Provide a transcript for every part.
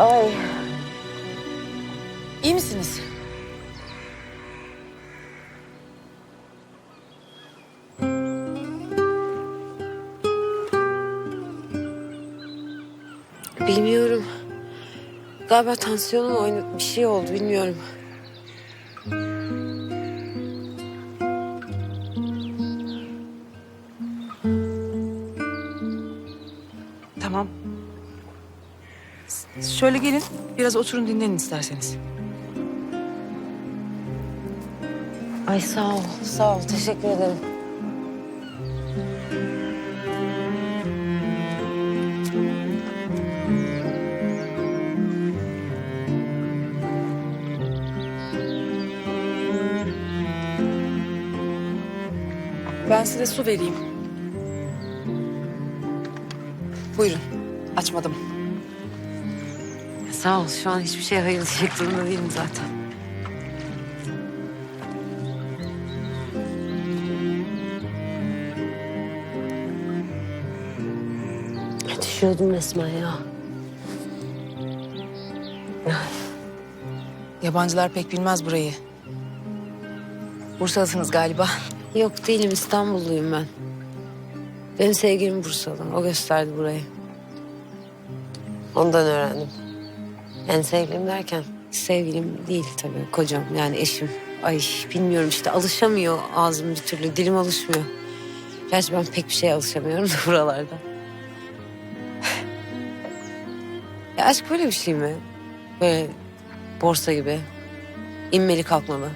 Ay. İyi misiniz? Bilmiyorum. Galiba tansiyonum oynadı. Bir şey oldu bilmiyorum. Tamam. Şöyle gelin, biraz oturun dinlenin isterseniz. Ay sağ ol. Sağ ol. Teşekkür ederim. Ben size su vereyim. Buyurun, açmadım. Sağ ol. Şu an hiçbir şey hayır diyecek durumda değilim zaten. Düşüyordum resmen ya. Yabancılar pek bilmez burayı. Bursalısınız galiba. Yok değilim İstanbulluyum ben. Benim sevgilim Bursalı. O gösterdi burayı. Ondan öğrendim. Yani sevgilim derken sevgilim değil tabii kocam yani eşim. Ay bilmiyorum işte alışamıyor ağzım bir türlü dilim alışmıyor. Gerçi ben pek bir şeye alışamıyorum da buralarda. ya aşk böyle bir şey mi? Böyle borsa gibi. inmeli kalkmalı.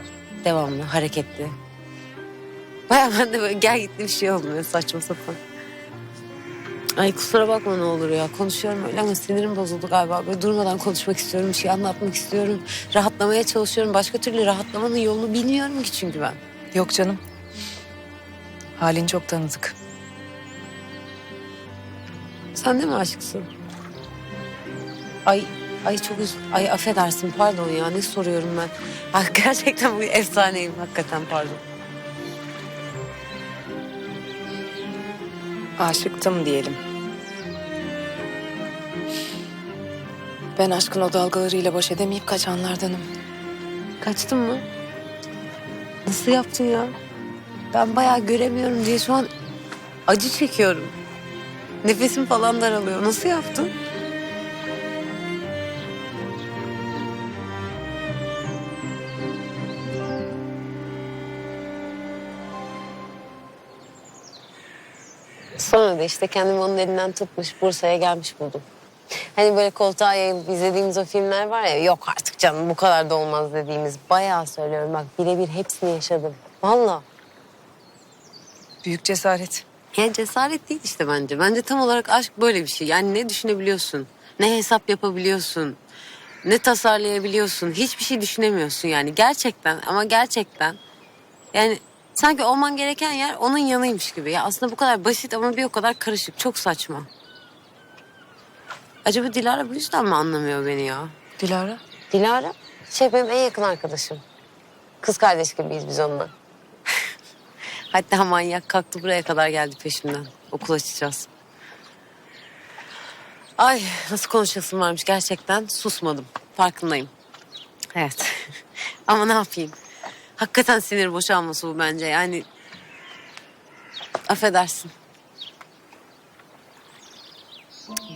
Devamlı hareketli. Baya ben de böyle gel gitti bir şey olmuyor saçma sapan. Ay kusura bakma ne olur ya. Konuşuyorum öyle ama sinirim bozuldu galiba. Böyle durmadan konuşmak istiyorum, bir şey anlatmak istiyorum. Rahatlamaya çalışıyorum. Başka türlü rahatlamanın yolunu bilmiyorum ki çünkü ben. Yok canım. Halin çok tanıdık. Sen de mi aşıksın? Ay, ay çok üz... Ay affedersin pardon ya ne soruyorum ben. Ay, gerçekten bu efsaneyim hakikaten pardon. Aşıktım diyelim. Ben aşkın o dalgalarıyla baş edemeyip kaçanlardanım. Kaçtın mı? Nasıl yaptın ya? Ben bayağı göremiyorum diye şu an acı çekiyorum. Nefesim falan daralıyor. Nasıl yaptın? Da işte kendimi onun elinden tutmuş Bursa'ya gelmiş buldum. Hani böyle koltuğa yayılıp izlediğimiz o filmler var ya yok artık canım bu kadar da olmaz dediğimiz. Bayağı söylüyorum bak birebir hepsini yaşadım. Vallahi. Büyük cesaret. Ya cesaret değil işte bence. Bence tam olarak aşk böyle bir şey. Yani ne düşünebiliyorsun? Ne hesap yapabiliyorsun? Ne tasarlayabiliyorsun? Hiçbir şey düşünemiyorsun yani. Gerçekten ama gerçekten. Yani sanki olman gereken yer onun yanıymış gibi. Ya aslında bu kadar basit ama bir o kadar karışık. Çok saçma. Acaba Dilara bu yüzden mi anlamıyor beni ya? Dilara. Dilara şey benim en yakın arkadaşım. Kız kardeş gibiyiz biz onunla. Hatta manyak kalktı buraya kadar geldi peşimden. Okul açacağız. Ay nasıl konuşasım varmış gerçekten susmadım. Farkındayım. Evet. Ama ne yapayım? Hakikaten sinir boşalması bu bence yani. Affedersin.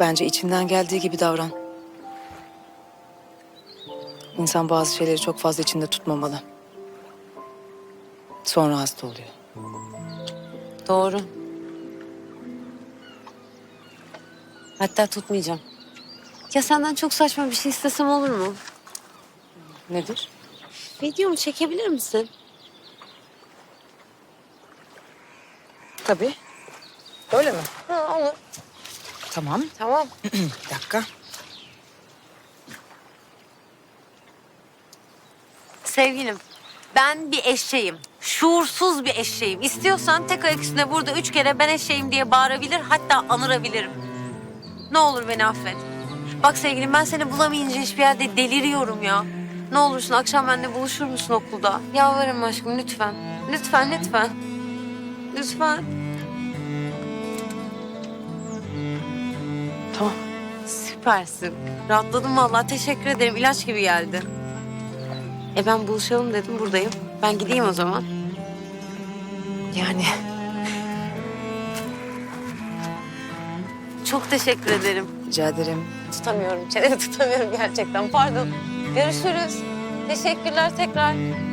Bence içinden geldiği gibi davran. İnsan bazı şeyleri çok fazla içinde tutmamalı. Sonra hasta oluyor. Doğru. Hatta tutmayacağım. Ya senden çok saçma bir şey istesem olur mu? Nedir? Videomu çekebilir misin? Tabii. Öyle mi? Ha, olur. Tamam. Tamam. Bir dakika. Sevgilim, ben bir eşeğim. Şuursuz bir eşeğim. İstiyorsan tek ayak üstünde burada üç kere ben eşeğim diye bağırabilir, hatta anırabilirim. Ne olur beni affet. Bak sevgilim ben seni bulamayınca hiçbir yerde deliriyorum ya. Ne olursun akşam benimle buluşur musun okulda? Yalvarırım aşkım lütfen. Lütfen, lütfen. Lütfen. Tamam. Süper. süpersin. Rahatladım vallahi teşekkür ederim. İlaç gibi geldi. E ben buluşalım dedim buradayım. Ben gideyim o zaman. Yani Çok teşekkür ederim. rica ederim. Tutamıyorum, çenemi tutamıyorum gerçekten. Pardon. Görüşürüz. Teşekkürler tekrar.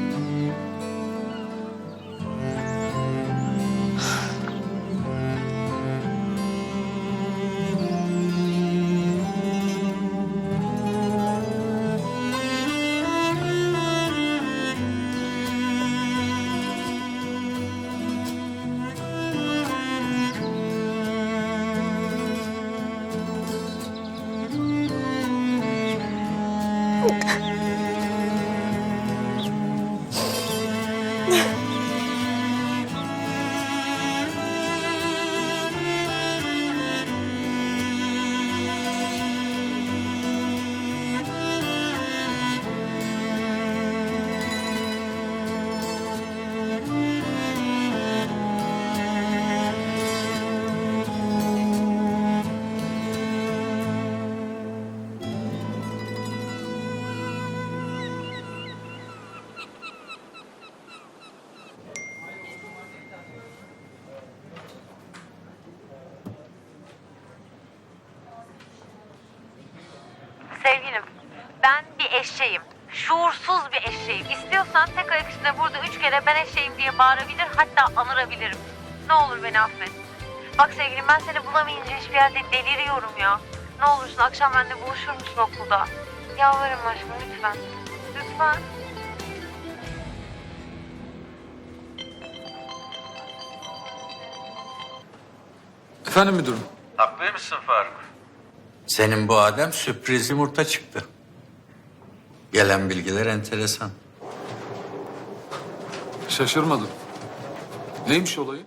Música Sevgilim, ben bir eşeğim. Şuursuz bir eşeğim. İstiyorsan tek ayak üstüne burada üç kere ben eşeğim diye bağırabilir hatta anırabilirim. Ne olur beni affet. Bak sevgilim ben seni bulamayınca hiçbir yerde deliriyorum ya. Ne olursun akşam benimle buluşur musun okulda? Yalvarırım aşkım lütfen. Lütfen. Efendim müdürüm. Haklıymışsın Faruk. Senin bu Adem sürpriz yumurta çıktı. Gelen bilgiler enteresan. Şaşırmadım. Neymiş olayı?